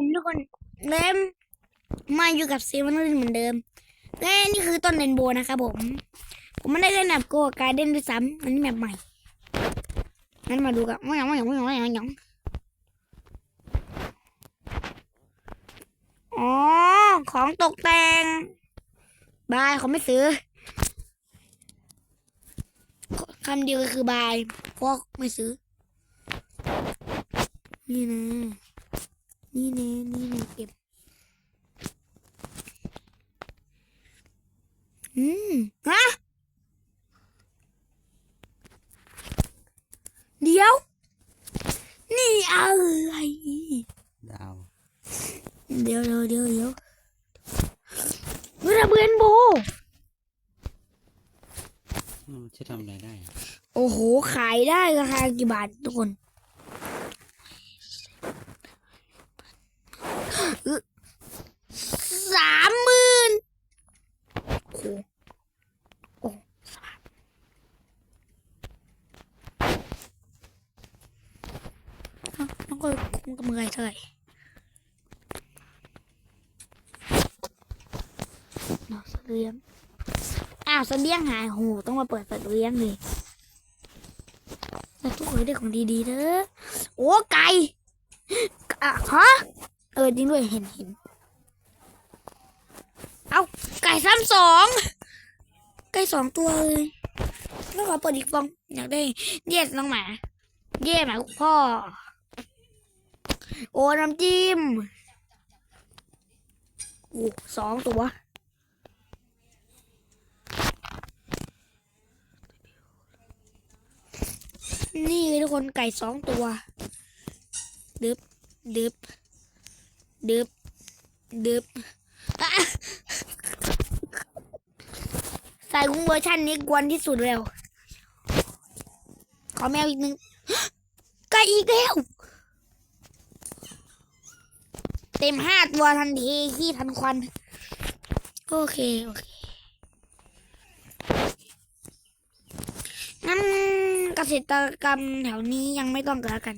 ผมทุกคนเริ่มมาอยู่กับซเว่นเหมือนเดิมและนี่คือต้นเรนโบว์นะครับผม ผมไม่ได้เล่นแบบโกการเด่นด้วยซ้ำอันนี้แบบใหม่งั้นมาดูกันว่าอย่างว่าอย่างว่าอย่างว่าอย่างว่าอย่างอ๋อ ของตกแต่ง บายเขาไม่ซื้อคำเดียวก็คือบายเพราะไม่ซื้อ นี่นะ นี่แน่นี่แน่เก็บ อืมฮะเดี๋ยว นี่อะไรดาวเดี๋ยวเดี๋ยวเดี๋ยวเดี๋ยวระเบิดโบอืมจะทำอะไรได้อะโอ้โห ขายได้ราคากี่บาททุกคน สามหมื่นโอ้โหโอ้สบายเอ้าน้องก็คงกำไรเท่าไหร่ดอเลียงอ้าวเสลียงหายโหต้องมาเปิดเสลียงเลยแต่ทุกคนได้ของดีๆเด้อโอ้ไก่อะฮะเออจริงด้วยเห็นเห็น เอาไก่ซ้ำสองไก่สองตัวเลยแล้วขอเปิดอีกฟองอยากได้เย็ดน้องหมา เย่หมาพ่อ โอ้น้ำจิ้มโอ้สองตัวนี่เลยทุกคนไก่สองตัว ดึบ ดึบ ดึบ ดึบอะ ใส่กุ้งเวอร์ชันนี้กวนที่สุดแล้วขอแมวอีกหนึ่งไก่อีกแล้ว เต็มห้าตัวทันทีขี้ทันควัน โอเค โอเคงั้นเกษตรกรรมแถวนี้ยังไม่ต้องเกันแล้วกัน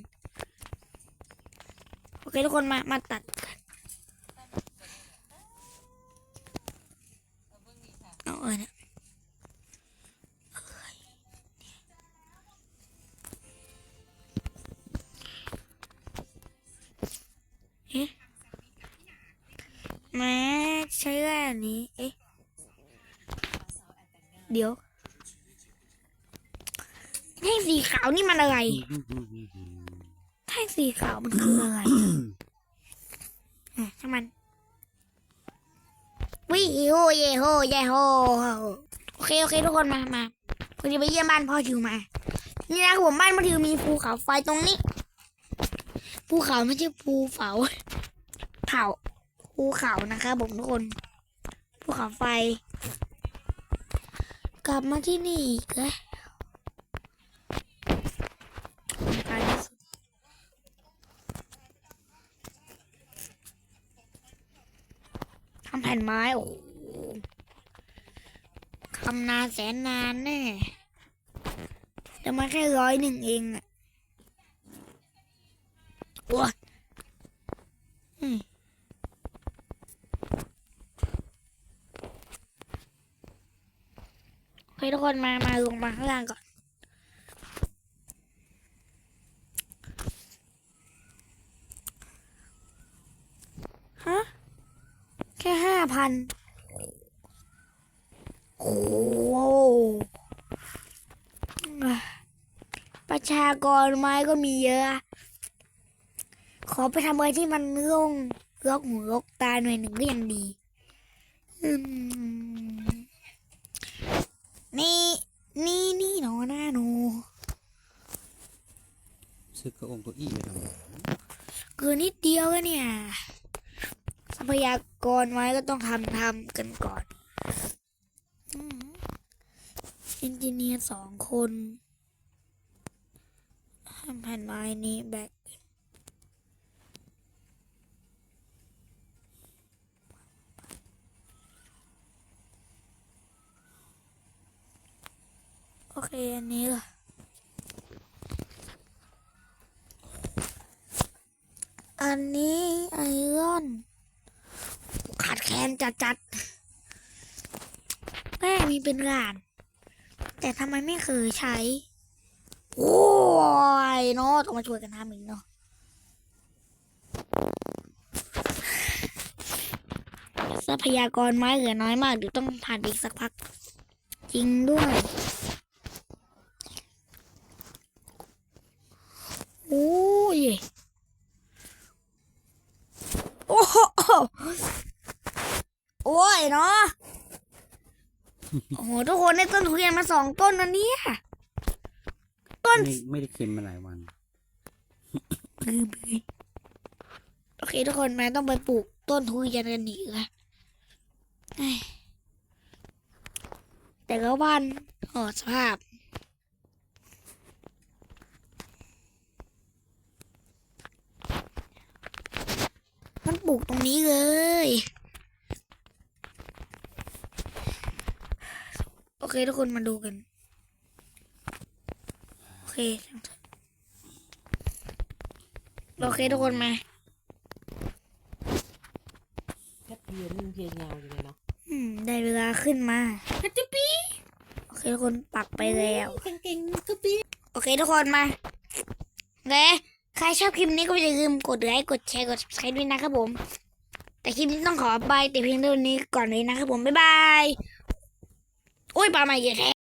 โอเค ทุกคนมา มาตัด แม่ใช้ได้อันนี้ เอ๊ะ เดี๋ยวแท่งสีขาวนี่มันอะไร แท่งสีขาวมันคืออะไรอะช่างมันวิโฮเยโฮเยโฮโอเคโอเคทุกคนมามาวันนี้ไปเยี่ยมบ้านพ่อทิวมา นี่นะครับผมบ้านพ่อทิวมีภูเขาไฟตรงนี้ ภูเขาไม่ใช่ภูเขาเขา ภูเขานะครับผมทุกคนภูเขาไฟ กลับมาที่นี่อีกแล้วทำแผ่นไม้ โอ้โหทำนานแสนนานแน่แต่มันแค่ร้อยหนึ่งเองอะโอ้ยอืมโอ เคทุกคนมามาลงมาข้างล่างก่อน ฮะ แค่ห้าพันโอ้ประชากรไม้ก็มีเยอะ ขอไปทำอะไรที่มันโล่งลกหูลกตาหน่อยหนึ่งก็ยังดี อืมนี่ นี่นี่หนอหน้าหนู ซื้อเก้าองเก้าอี้ไปทำไมเกินนิดเดียวอะเนี่ยทรัพยากรไว้ก็ต้องทำทำกันก่อนเอนจิเนียร์สองคนทำแผ่นไม้นี้แบกโอเค อันนี้ล่ะ อันนี้ไอรต้นขาดแคลนจัดจัดๆแม่มีเป็นงาน แต่ทำไมไม่เคยใช้ โอ้ยเนาะต้องมาช่วยกันทำอีกเนาะทรัพยากรไม้เหลือน้อยมากเดี๋ยวต้องผ่านอีกสักพัก จริงด้วย โอ้ย โอ้ โหโอ้ยเนาะโอ้โหทุกคนได้ต้นทุเรียนมาสองต้นนะเนี่ยต้นไม่ไม่ได้เค็มมาหลายวันบือบือโอเคทุกคนมาต้องไปปลูกต้นทุเรียนกันอีกละเอ้ยแต่ก็บ้านโอ้สภาพ ปลูกตรงนี้เลย โอเคทุกคนมาดูกัน โอเค โอเคทุกคนมาแค่เพียนเพียนยาวอยู่เลยเนาะอืมได้เวลาขึ้นมาฮัตติปีโอเคทุกคนปักไปแล้วเก่งๆก็ปีโอเคทุกคนมาและ ใครชอบคลิปนี้ก็อย่าลืมกดไลค์กดแชร์กด subscribe ด้วยนะครับผม แต่คลิปนี้ต้องขอไปแต่เพียงเท่านี้ก่อนเลยนะครับผม บ๊ายบาย โอ้ยปลาใหม่เยอะแท้